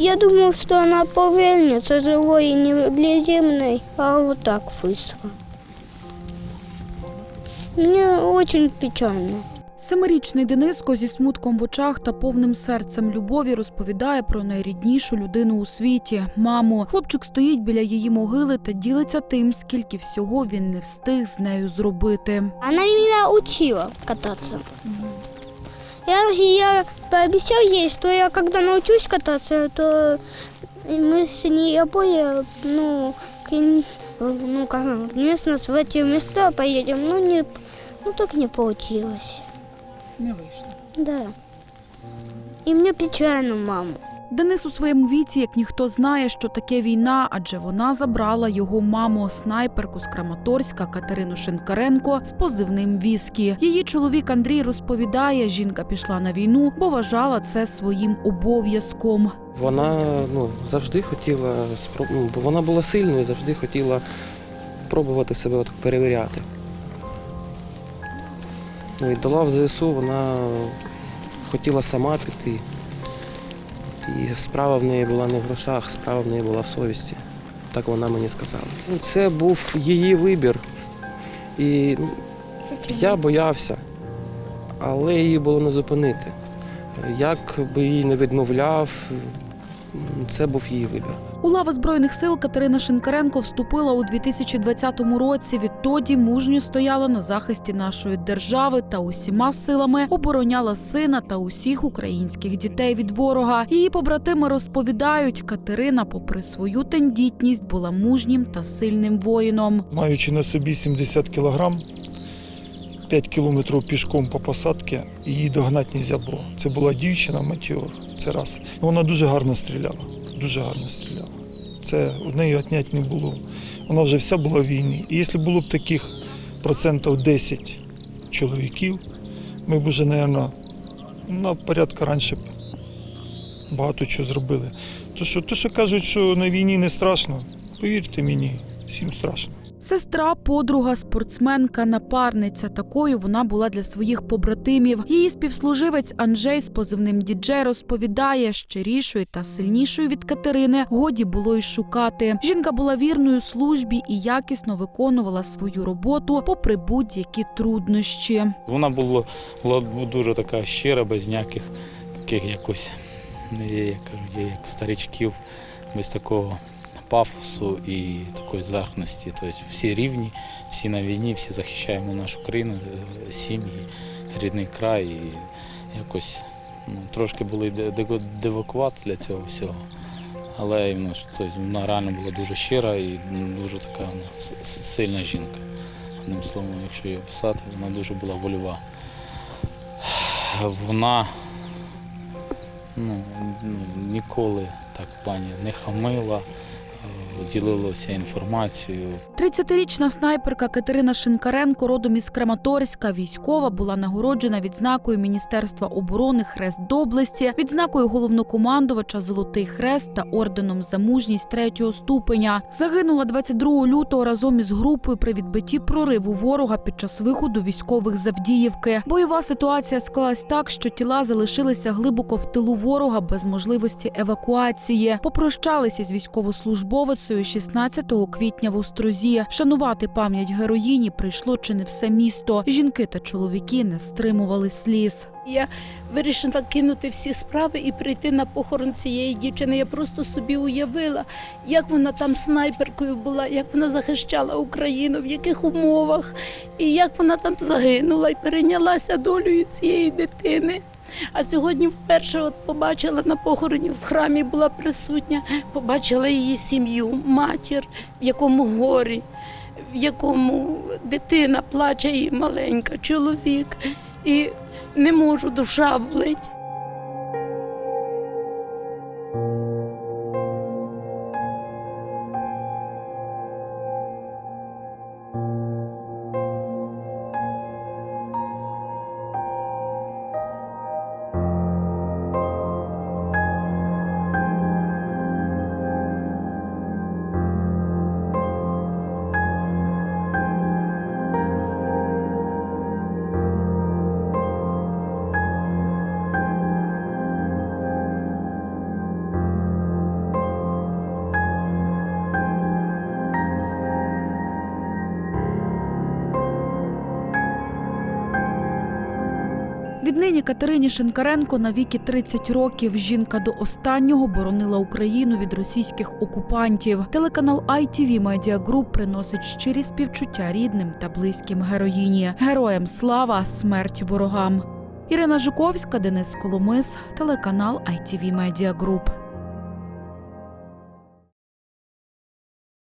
Я думал, что она повернется живой и невредимой, а вот так вышло. Мне очень печально. Семирічний Дениско зі смутком в очах та повним серцем любові розповідає про найріднішу людину у світі маму. Хлопчик стоїть біля її могили та ділиться тим, скільки всього він не встиг з нею зробити. Она меня учила кататься. Я, я пообещал ей, что я когда научусь кататься, то мы с ней обои, ну, к, ну, как, вместо нас в эти места поедем. Ну, не, ну, так не получилось. Не вийшло. Да. И мне печально маму. Денис у своєму віці, як ніхто знає, що таке війна, адже вона забрала його маму, снайперку з Краматорська Катерину Шинкаренко з позивним Віскі. Її чоловік Андрій розповідає, жінка пішла на війну, бо вважала це своїм обов'язком. Вона ну, завжди хотіла спроб... ну, бо вона була сильною, завжди хотіла пробувати себе от перевіряти. Ну, і до лав ЗСУ вона хотіла сама піти. І справа в неї була не в грошах, справа в неї була в совісті. Так вона мені сказала. Ну, це був її вибір. І я боявся, але її було не зупинити. Як би їй не відмовляв, це був її вибір. У лави збройних сил Катерина Шинкаренко вступила у 2020 році. Відтоді мужньо стояла на захисті нашої держави та усіма силами обороняла сина та усіх українських дітей від ворога. Її побратими розповідають, Катерина, попри свою тендітність, була мужнім та сильним воїном. маючи на собі 70 кілограм, 5 кілометрів пішком по посадці, її догнати не можна було. Це була дівчина матіор, це раз. Вона дуже гарно стріляла, дуже гарно стріляла. Це у неї отнять не було. Вона вже вся була в війні. І якщо було б таких процентів 10 чоловіків, ми б вже, мабуть, на порядку раніше б багато чого зробили. То що, то, що кажуть, що на війні не страшно, повірте мені, всім страшно. Сестра, подруга, спортсменка, напарниця. Такою вона була для своїх побратимів. Її співслуживець Анджей з позивним діджей розповідає, щирішою та сильнішою від Катерини годі було й шукати. Жінка була вірною службі і якісно виконувала свою роботу, попри будь-які труднощі. Вона була, була дуже така щира, без ніяких таких якось, як кажуть, як старичків, без такого пафосу і такої зверхності. Тобто всі рівні, всі на війні, всі захищаємо нашу країну, е, сім'ї, рідний край. І якось ну, трошки були де- де- для цього всього. Але ну, тобто, вона реально була дуже щира і дуже така с- сильна жінка. Одним словом, якщо її описати, вона дуже була вольова. Вона ну, ну, ніколи так в плані не хамила, ділилася інформацією. 30-річна снайперка Катерина Шинкаренко, родом із Краматорська, військова, була нагороджена відзнакою Міністерства оборони Хрест доблесті, відзнакою головнокомандувача Золотий Хрест та орденом за мужність третього ступеня. Загинула 22 лютого разом із групою при відбитті прориву ворога під час виходу військових з Авдіївки. Бойова ситуація склалась так, що тіла залишилися глибоко в тилу ворога без можливості евакуації. Попрощалися з військовослужбовицею 16 квітня в Острозі. Вшанувати пам'ять героїні прийшло чи не все місто. Жінки та чоловіки не стримували сліз. Я вирішила кинути всі справи і прийти на похорон цієї дівчини. Я просто собі уявила, як вона там снайперкою була, як вона захищала Україну, в яких умовах, і як вона там загинула і перейнялася долею цієї дитини. А сьогодні вперше от побачила на похороні в храмі була присутня, побачила її сім'ю, матір, в якому горі, в якому дитина плаче і маленька, чоловік. І не можу, душа болить. Віднині Катерині Шинкаренко на віки 30 років. Жінка до останнього боронила Україну від російських окупантів. Телеканал ITV Media Group приносить щирі співчуття рідним та близьким героїні. Героям слава, смерть ворогам. Ірина Жуковська, Денис Коломис, телеканал ITV Media Group.